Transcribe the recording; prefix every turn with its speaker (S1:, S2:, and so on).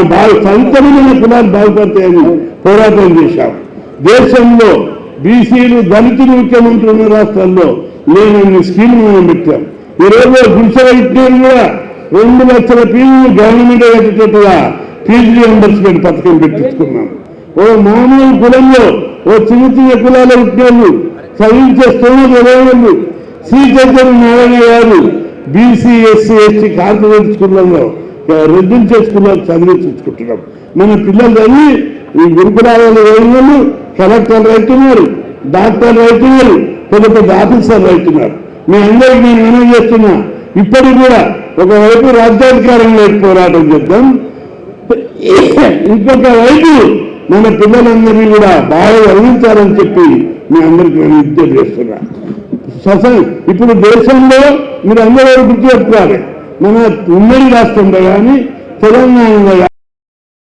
S1: మన బాగు సంతమైన కులాలు బాగుపడతాయని పోరాటం చేశాం. దేశంలో బీసీలు దళితులు ముఖ్యమంత్రులు ఉన్న రాష్ట్రాల్లో లేనన్ని స్కీములు మనం పెట్టాం. ఈరోజు గుడిసె వైద్యులు కూడా రెండు లక్షల ఫీజులు గవర్నమెంట్ కట్టేటట్టుగా ఫీజు రియంబర్స్మెంట్ పథకం పెట్టించుకున్నాం. ఓ మామూలు కులంలో ఓ చిన్న చిన్న కులాల ఉద్యోగులు చదివించే స్థోమత లేవాళ్ళు శ్రీ చైతన్య నారాయణ గారు బీసీ ఎస్సీ ఎస్టీ కార్పొరేట్ స్కూళ్ళలో రెసిడెన్షియల్ చదివి చూసుకుంటున్నాం. మన పిల్లలు చదివి ఈ గురుకులాలలో వాళ్ళు కలెక్టర్లు అవుతున్నారు డాక్టర్లు అవుతున్నారు పెద్ద పెద్ద ఆఫీసర్లు అవుతున్నారు మీ అందరికీ నేను మనం చేస్తున్నా ఇప్పటికి కూడా ఒకవైపు రాజ్యాధికారం లేని పోరాటం చేద్దాం. ఇంకొక వైపు మన పిల్లలందరినీ కూడా బాగా వర్ణించాలని చెప్పి మీ అందరికీ నేను విజ్ఞప్తి చేస్తున్నా. సొసై- ఇప్పుడు దేశంలో మీరు అందరూ గుర్తు చెప్తారు మన ఉమ్మడి రాష్ట్రంలో కానీ తెలంగాణలో